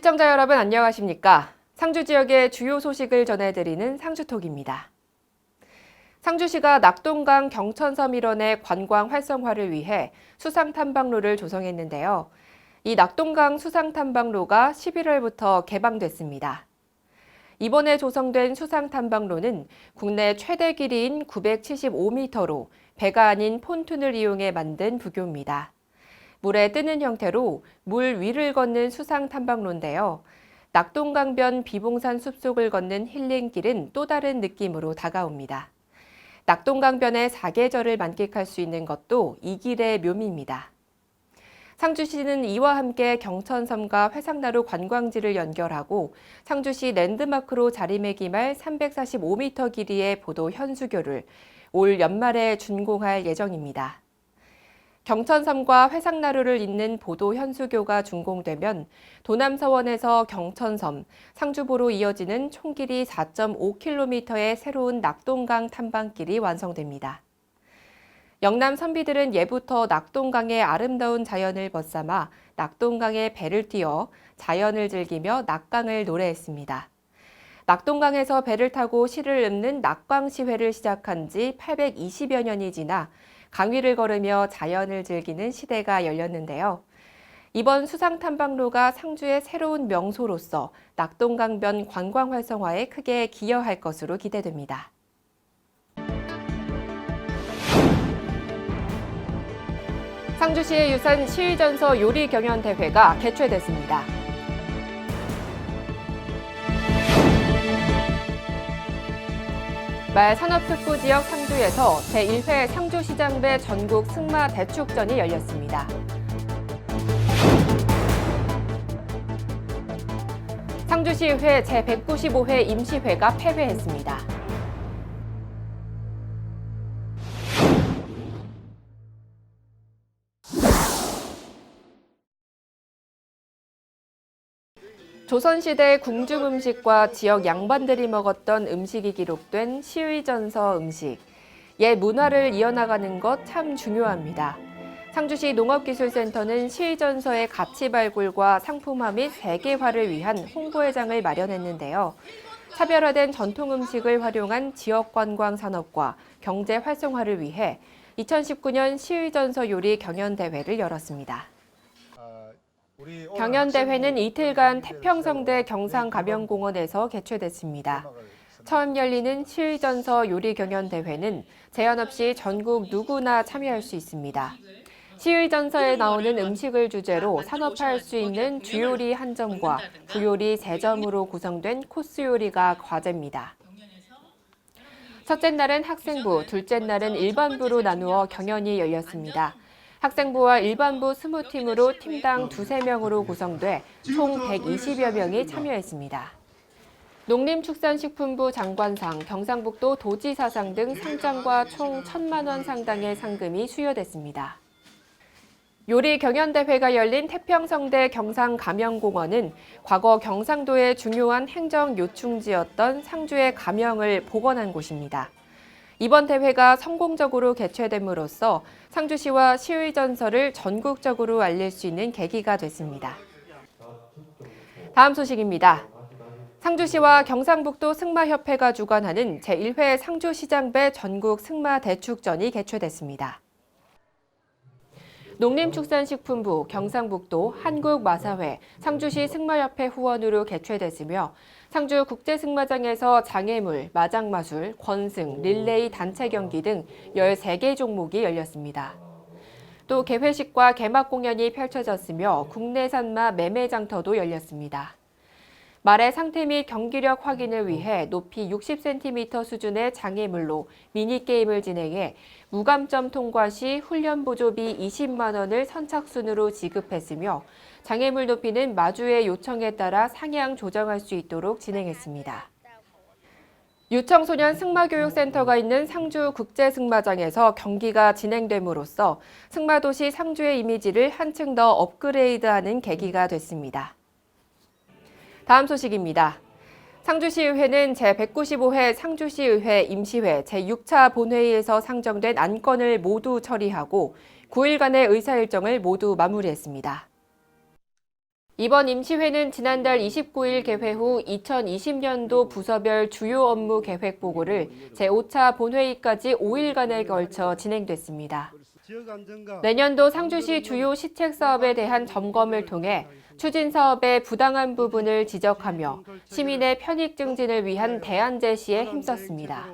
시청자 여러분 안녕하십니까? 상주 지역의 주요 소식을 전해드리는 상주톡입니다. 상주시가 낙동강 경천섬 일원의 관광 활성화를 위해 수상 탐방로를 조성했는데요. 이 낙동강 수상 탐방로가 11월부터 개방됐습니다. 이번에 조성된 수상 탐방로는 국내 최대 길이인 975m로 배가 아닌 폰툰을 이용해 만든 부교입니다. 물에 뜨는 형태로 물 위를 걷는 수상 탐방로인데요. 낙동강변 비봉산 숲속을 걷는 힐링길은 또 다른 느낌으로 다가옵니다. 낙동강변의 사계절을 만끽할 수 있는 것도 이 길의 묘미입니다. 상주시는 이와 함께 경천섬과 회상나루 관광지를 연결하고 상주시 랜드마크로 자리매김할 345m 길이의 보도 현수교를 올 연말에 준공할 예정입니다. 경천섬과 회상나루를 잇는 보도 현수교가 준공되면 도남서원에서 경천섬, 상주보로 이어지는 총길이 4.5km의 새로운 낙동강 탐방길이 완성됩니다. 영남 선비들은 예부터 낙동강의 아름다운 자연을 벗삼아 낙동강에 배를 띄어 자연을 즐기며 낙강을 노래했습니다. 낙동강에서 배를 타고 시를 읊는 낙광시회를 시작한 지 820여 년이 지나 강위를 걸으며 자연을 즐기는 시대가 열렸는데요. 이번 수상 탐방로가 상주의 새로운 명소로서 낙동강변 관광 활성화에 크게 기여할 것으로 기대됩니다. 상주시의 유산 시의전서 요리 경연 대회가 개최됐습니다. 말 산업특구 지역 상주에서 제1회 상주시장배 전국 승마 대축전이 열렸습니다. 상주시의회 제195회 임시회가 폐회했습니다. 조선시대 궁중 음식과 지역 양반들이 먹었던 음식이 기록된 시의전서 음식. 옛 문화를 이어나가는 것 참 중요합니다. 상주시 농업기술센터는 시의전서의 가치 발굴과 상품화 및 세계화를 위한 홍보회장을 마련했는데요. 차별화된 전통 음식을 활용한 지역 관광 산업과 경제 활성화를 위해 2019년 시의전서 요리 경연대회를 열었습니다. 경연대회는 이틀간 태평성대 경상가명공원에서 개최됐습니다. 처음 열리는 시의전서 요리 경연대회는 제한 없이 전국 누구나 참여할 수 있습니다. 시의전서에 나오는 음식을 주제로 산업화할 수 있는 주요리 한 점과 부요리 세 점으로 구성된 코스 요리가 과제입니다. 첫째 날은 학생부, 둘째 날은 일반부로 나누어 경연이 열렸습니다. 학생부와 일반부 20팀으로 팀당 두세 명으로 구성돼 총 120여 명이 참여했습니다. 농림축산식품부 장관상, 경상북도 도지사상 등 상장과 총 1천만 원 상당의 상금이 수여됐습니다. 요리 경연대회가 열린 태평성대 경상가명공원은 과거 경상도의 중요한 행정 요충지였던 상주의 가명을 복원한 곳입니다. 이번 대회가 성공적으로 개최됨으로써 상주시와 시의 전설을 전국적으로 알릴 수 있는 계기가 됐습니다. 다음 소식입니다. 상주시와 경상북도 승마협회가 주관하는 제1회 상주시장배 전국 승마 대축전이 개최됐습니다. 농림축산식품부, 경상북도, 한국마사회, 상주시 승마협회 후원으로 개최됐으며 상주 국제승마장에서 장애물, 마장마술, 권승, 릴레이 단체 경기 등 13개 종목이 열렸습니다. 또 개회식과 개막 공연이 펼쳐졌으며 국내산마 매매 장터도 열렸습니다. 말의 상태 및 경기력 확인을 위해 높이 60cm 수준의 장애물로 미니게임을 진행해 무감점 통과 시 훈련 보조비 20만 원을 선착순으로 지급했으며 장애물 높이는 마주의 요청에 따라 상향 조정할 수 있도록 진행했습니다. 유청소년 승마교육센터가 있는 상주 국제승마장에서 경기가 진행됨으로써 승마도시 상주의 이미지를 한층 더 업그레이드하는 계기가 됐습니다. 다음 소식입니다. 상주시의회는 제195회 상주시의회 임시회 제6차 본회의에서 상정된 안건을 모두 처리하고 9일간의 의사 일정을 모두 마무리했습니다. 이번 임시회는 지난달 29일 개회 후 2020년도 부서별 주요 업무 계획 보고를 제5차 본회의까지 5일간에 걸쳐 진행됐습니다. 내년도 상주시 주요 시책 사업에 대한 점검을 통해 추진 사업의 부당한 부분을 지적하며 시민의 편익 증진을 위한 대안 제시에 힘썼습니다.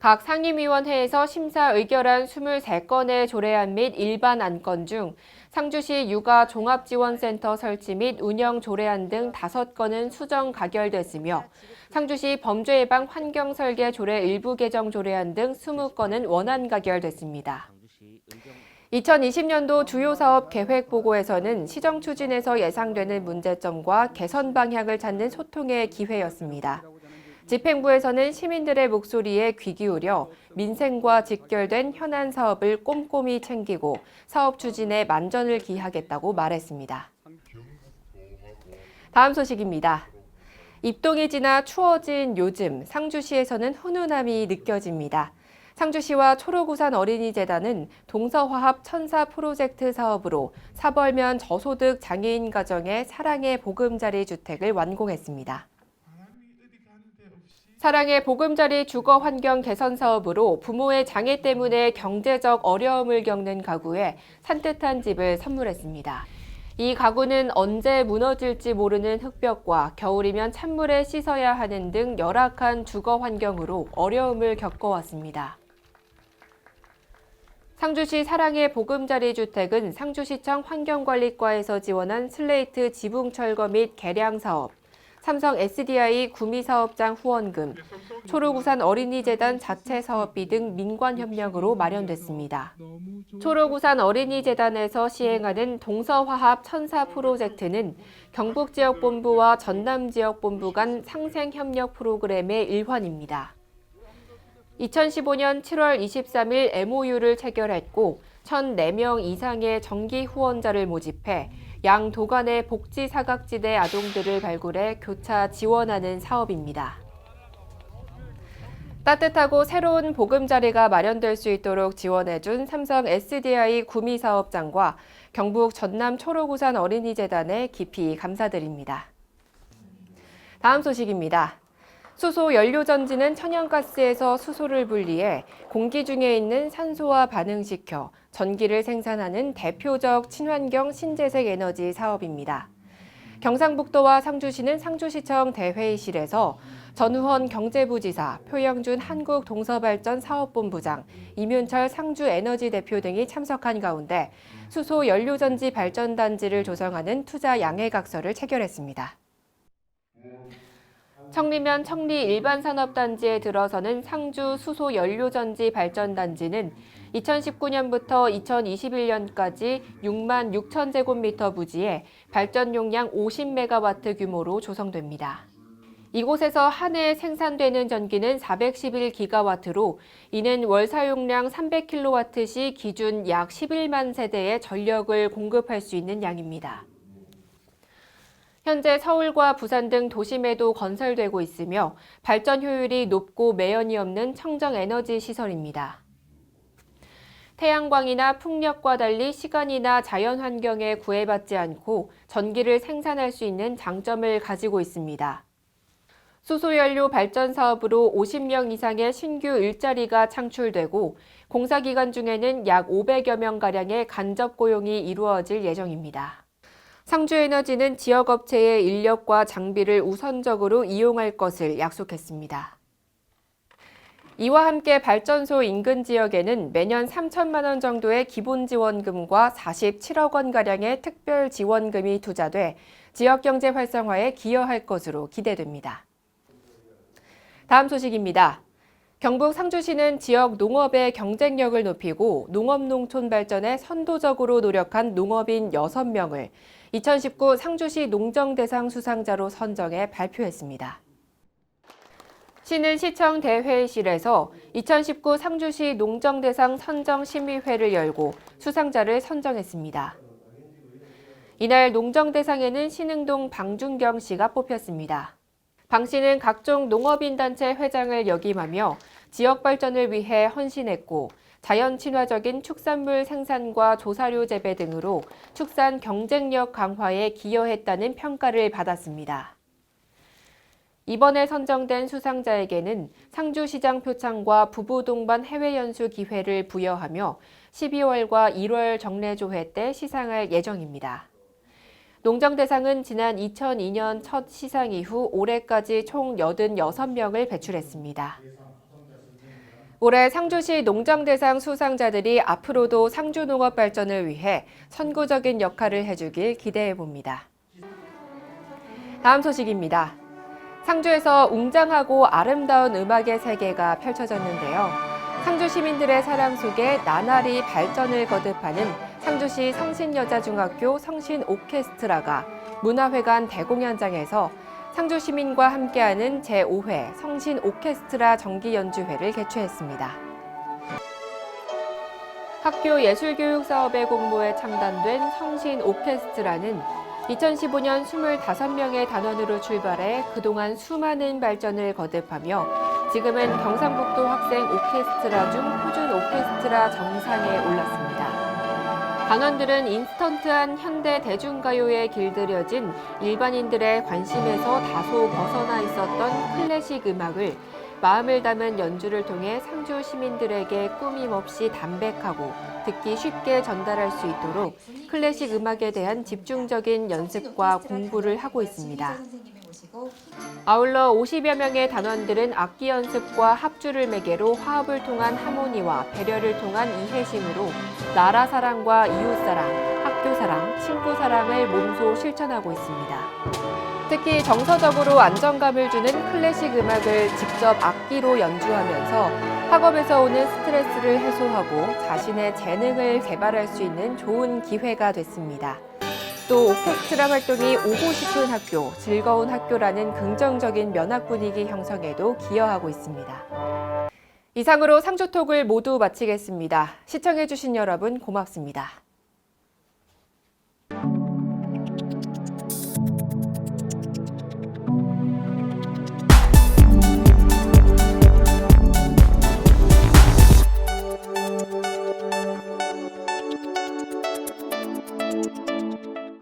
각 상임위원회에서 심사 의결한 23건의 조례안 및 일반 안건 중 상주시 육아 종합지원센터 설치 및 운영 조례안 등 5건은 수정 가결됐으며 상주시 범죄 예방 환경 설계 조례 일부 개정 조례안 등 20건은 원안 가결됐습니다. 2020년도 주요 사업 계획 보고에서는 시정 추진에서 예상되는 문제점과 개선 방향을 찾는 소통의 기회였습니다. 집행부에서는 시민들의 목소리에 귀 기울여 민생과 직결된 현안 사업을 꼼꼼히 챙기고 사업 추진에 만전을 기하겠다고 말했습니다. 다음 소식입니다. 입동이 지나 추워진 요즘 상주시에서는 훈훈함이 느껴집니다. 상주시와 초록우산 어린이재단은 동서화합 천사 프로젝트 사업으로 사벌면 저소득 장애인 가정의 사랑의 보금자리 주택을 완공했습니다. 사랑의 보금자리 주거 환경 개선 사업으로 부모의 장애 때문에 경제적 어려움을 겪는 가구에 산뜻한 집을 선물했습니다. 이 가구는 언제 무너질지 모르는 흙벽과 겨울이면 찬물에 씻어야 하는 등 열악한 주거 환경으로 어려움을 겪어왔습니다. 상주시 사랑의 보금자리 주택은 상주시청 환경관리과에서 지원한 슬레이트 지붕 철거 및 개량 사업, 삼성 SDI 구미 사업장 후원금, 초록우산 어린이재단 자체 사업비 등 민관 협력으로 마련됐습니다. 초록우산 어린이재단에서 시행하는 동서화합 천사 프로젝트는 경북 지역 본부와 전남 지역 본부 간 상생 협력 프로그램의 일환입니다. 2015년 7월 23일 MOU를 체결했고 1,004명 이상의 정기 후원자를 모집해 양 도간의 복지 사각지대 아동들을 발굴해 교차 지원하는 사업입니다. 따뜻하고 새로운 보금자리가 마련될 수 있도록 지원해준 삼성 SDI 구미 사업장과 경북 전남 초록우산 어린이재단에 깊이 감사드립니다. 다음 소식입니다. 수소 연료 전지는 천연가스에서 수소를 분리해 공기 중에 있는 산소와 반응시켜 전기를 생산하는 대표적 친환경 신재생 에너지 사업입니다. 경상북도와 상주시는 상주시청 대회의실에서 전우헌 경제부지사, 표영준 한국동서발전사업본부장, 이윤철 상주에너지 대표 등이 참석한 가운데 수소 연료전지 발전단지를 조성하는 투자 양해각서를 체결했습니다. 청리면 청리 일반산업단지에 들어서는 상주 수소 연료전지 발전단지는 2019년부터 2021년까지 6만 6천 제곱미터 부지에 발전 용량 50메가와트 규모로 조성됩니다. 이곳에서 한 해 생산되는 전기는 411기가와트로 이는 월 사용량 300킬로와트시 기준 약 11만 세대의 전력을 공급할 수 있는 양입니다. 현재 서울과 부산 등 도심에도 건설되고 있으며 발전 효율이 높고 매연이 없는 청정 에너지 시설입니다. 태양광이나 풍력과 달리 시간이나 자연 환경에 구애받지 않고 전기를 생산할 수 있는 장점을 가지고 있습니다. 수소연료 발전 사업으로 50명 이상의 신규 일자리가 창출되고 공사 기간 중에는 약 500여 명가량의 간접 고용이 이루어질 예정입니다. 상주에너지는 지역 업체의 인력과 장비를 우선적으로 이용할 것을 약속했습니다. 이와 함께 발전소 인근 지역에는 매년 3천만 원 정도의 기본 지원금과 47억 원 가량의 특별 지원금이 투자돼 지역 경제 활성화에 기여할 것으로 기대됩니다. 다음 소식입니다. 경북 상주시는 지역 농업의 경쟁력을 높이고 농업 농촌 발전에 선도적으로 노력한 농업인 6명을 2019 상주시 농정대상 수상자로 선정해 발표했습니다. 시는 시청 대회의실에서 2019 상주시 농정대상 선정 심의회를 열고 수상자를 선정했습니다. 이날 농정대상에는 신흥동 방준경 씨가 뽑혔습니다. 방 씨는 각종 농업인 단체 회장을 역임하며 지역 발전을 위해 헌신했고 자연 친화적인 축산물 생산과 조사료 재배 등으로 축산 경쟁력 강화에 기여했다는 평가를 받았습니다. 이번에 선정된 수상자에게는 상주시장 표창과 부부 동반 해외 연수 기회를 부여하며 12월과 1월 정례조회 때 시상할 예정입니다. 농정 대상은 지난 2002년 첫 시상 이후 올해까지 총 86명을 배출했습니다. 올해 상주시 농정대상 수상자들이 앞으로도 상주 농업 발전을 위해 선구적인 역할을 해주길 기대해 봅니다. 다음 소식입니다. 상주에서 웅장하고 아름다운 음악의 세계가 펼쳐졌는데요. 상주 시민들의 사랑 속에 나날이 발전을 거듭하는 상주시 성신여자중학교 성신 오케스트라가 문화회관 대공연장에서 상주 시민과 함께하는 제5회 성신 오케스트라 정기 연주회를 개최했습니다. 학교 예술교육 사업의 공모에 창단된 성신 오케스트라는 2015년 25명의 단원으로 출발해 그동안 수많은 발전을 거듭하며 지금은 경상북도 학생 오케스트라 중 표준 오케스트라 정상에 올랐습니다. 단원들은 인스턴트한 현대 대중가요에 길들여진 일반인들의 관심에서 다소 벗어나 있었던 클래식 음악을 마음을 담은 연주를 통해 상주 시민들에게 꾸밈없이 담백하고 듣기 쉽게 전달할 수 있도록 클래식 음악에 대한 집중적인 연습과 공부를 하고 있습니다. 아울러 50여 명의 단원들은 악기 연습과 합주를 매개로 화합을 통한 하모니와 배려를 통한 이해심으로 나라 사랑과 이웃 사랑, 학교 사랑, 친구 사랑을 몸소 실천하고 있습니다. 특히 정서적으로 안정감을 주는 클래식 음악을 직접 악기로 연주하면서 학업에서 오는 스트레스를 해소하고 자신의 재능을 개발할 수 있는 좋은 기회가 됐습니다. 또 오케스트라 활동이 오고 싶은 학교, 즐거운 학교라는 긍정적인 면학 분위기 형성에도 기여하고 있습니다. 이상으로 상주톡을 모두 마치겠습니다. 시청해주신 여러분 고맙습니다.